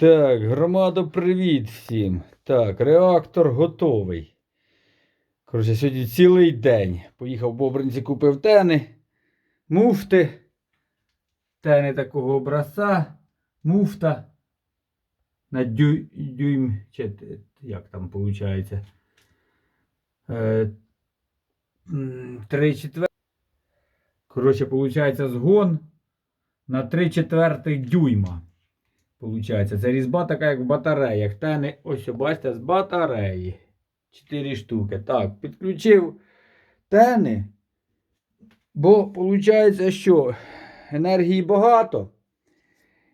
Так, громада, привіт всім. Так, реактор готовий. Коротше, сьогодні цілий день. Поїхав в Бобринці, купив тени, муфти. Тени такого образця, муфта. На дю, дюйм, чи як там виходить? Е, Три четверти. Коротше, виходить згон на 3 четвертих дюйма. Получається, це різьба така, як в батареях. Тени, ось бачите, з батареї. 4 штуки. Так, підключив тени. Бо виходить, що енергії багато.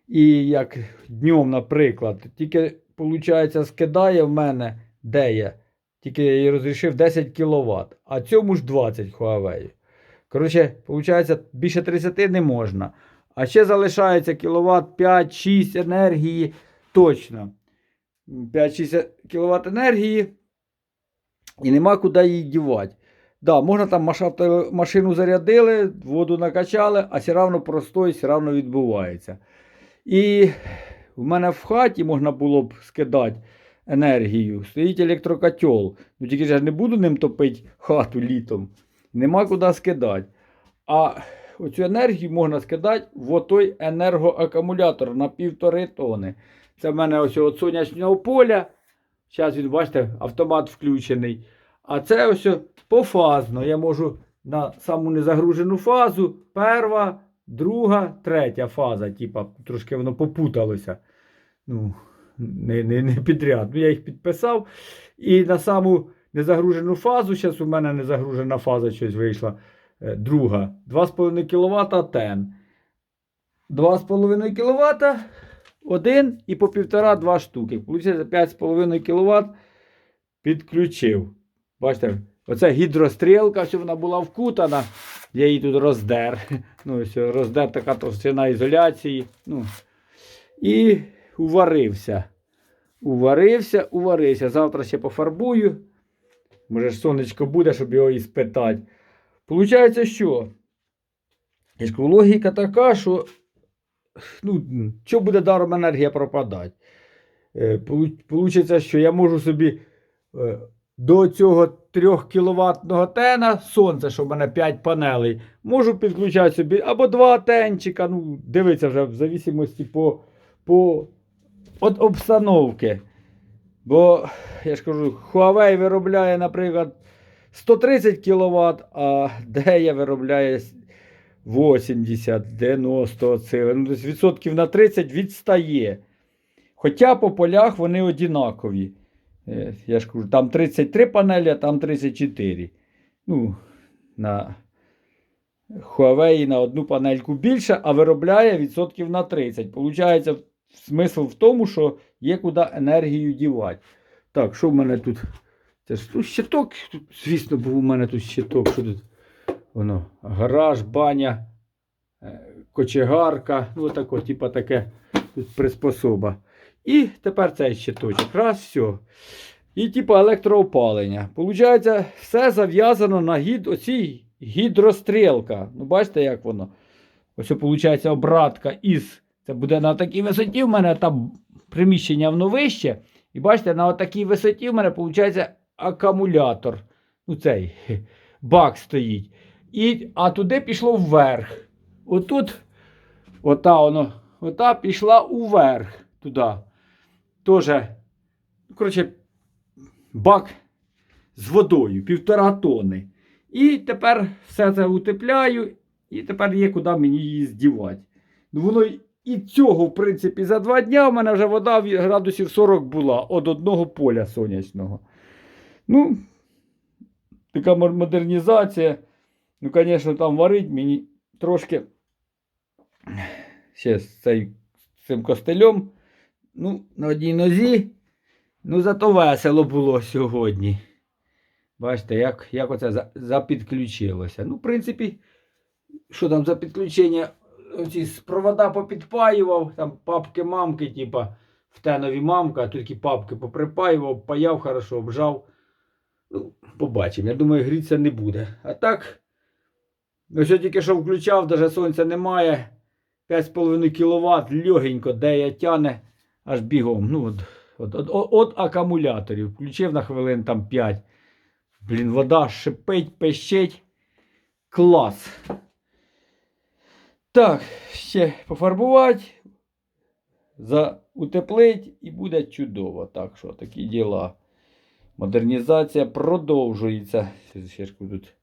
І як днем, наприклад, тільки, виходить, скидає в мене де я. Тільки я їй розрішив 10 кВт, а цьому ж 20 Huawei. Коротше, виходить, більше 30 не можна. А ще залишається кіловат 5-6 енергії. Точно. 5-6 кВт енергії. І нема куди її дівати. Да, можна там машину зарядили, воду накачали, а все одно простой, все одно відбувається. І в мене в хаті можна було б скидати енергію. Стоїть електрокотел. Ну тільки ж я не буду ним топити хату літом. Нема куди скидати. А оцю енергію можна скидати в той енергоакумулятор на півтори тони. Це в мене ось від сонячного поля. Зараз він, бачите, автомат включений. А це ось пофазно. Я можу на саму незагружену фазу. Перша, друга, третя фаза. Типа, трошки воно попуталося. Ну, не, не, не підряд. Ну, я їх підписав. І на саму незагружену фазу, зараз у мене незагружена фаза щось вийшла. Е, Друга 2,5 кВт тен. 2,5 кВт один і по 1,5-2 штуки. Получається 5,5 кВт підключив. Бачите, оце гідрострілка, що вона була вкутана. Я її тут роздер. Ну, ось роздер така товщина ізоляції. Ну. І уварився. Уварився, уварився. Завтра ще пофарбую. Може сонечко буде, щоб його і спитати. Получається, що? Логіка така, що ну, що буде даром енергія пропадати? Е, Получиться, що я можу собі е, до цього 3 кВт тена, сонце, що в мене 5 панелей, можу підключати собі або два тенчика, ну, дивиться вже в зависимості по, по от обстановки. Бо, я ж кажу, Huawei виробляє, наприклад, 130 кВт, а Дея виробляє 80, 90 сили. Ну, відсотків на 30 відстає. Хоча по полях вони однакові. Е, Я ж кажу, там 33 панелі, а там 34. Ну, на Huawei на одну панельку більше, а виробляє відсотків на 30. Получається, смисл в тому, що є куди енергію дівати. Так, що в мене тут? Це ж тут щиток, звісно, був у мене тут щиток. Що тут? Воно, гараж, баня, е, кочегарка, ну отако, типа таке тут приспособа. І тепер цей щиточок. Раз, все. І типа електроопалення. Получається, все зав'язано на гід, оцій гідрострілка. Ну, бачите, як воно? Ось, виходить, обратка із. Це буде на такій висоті. В мене там приміщення воно вище. І бачите, на такій висоті в мене виходить акумулятор. Ну, цей бак стоїть. І, а туди пішло вверх. Отут, ота воно, ота пішла уверх туди. Тоже, коротше, бак з водою, півтора тони. І тепер все це утепляю, і тепер є куди мені її здівати. Ну, воно і цього, в принципі, за два дня в мене вже вода градусів 40 була від одного поля сонячного. Ну, така модернізація. Ну, звісно, там варить мені трошки ще з цей, цим костелем. Ну, на одній нозі. Ну, зато весело було сьогодні. Бачите, як, як оце запідключилося. Ну, в принципі, що там за підключення? Оці провода попідпаював, там папки-мамки, типа в тенові мамка, такі папки поприпаював, паяв хорошо, обжав. Ну, побачимо. Я думаю, грітися не буде. А так, ось я тільки що включав, навіть сонця немає. 5,5 кВт легенько, де я тяне аж бігом. Ну, от, от, от, от, от акумуляторів. Включив на хвилин там 5. Блін, вода шипить, пищить. Клас. Так, ще пофарбувати, заутеплить і буде чудово. Так що такі діла. Модернізація продовжується. Тут.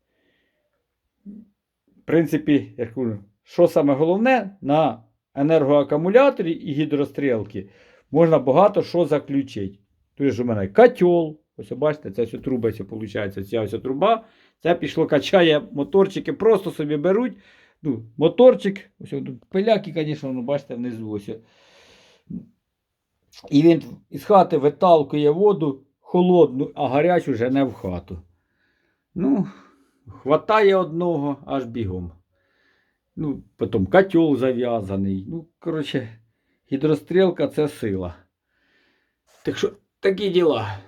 В принципі, я кажу, що саме головне, на енергоакумуляторі і гідрострілки можна багато що заключити. Ж у мене котел. Ось бачите, це все труба, виходить, ця ось труба. Це пішло, качає моторчики, просто собі беруть. Ну, моторчик, ось тут пиляки, звісно, ну, бачите, внизу ось. І він із хати виталкує воду холодну, а гарячу вже не в хату. Ну, хватає одного аж бігом. Ну, потім котел зав'язаний. Ну, коротше, гідрострілка це сила. Так що такі діла.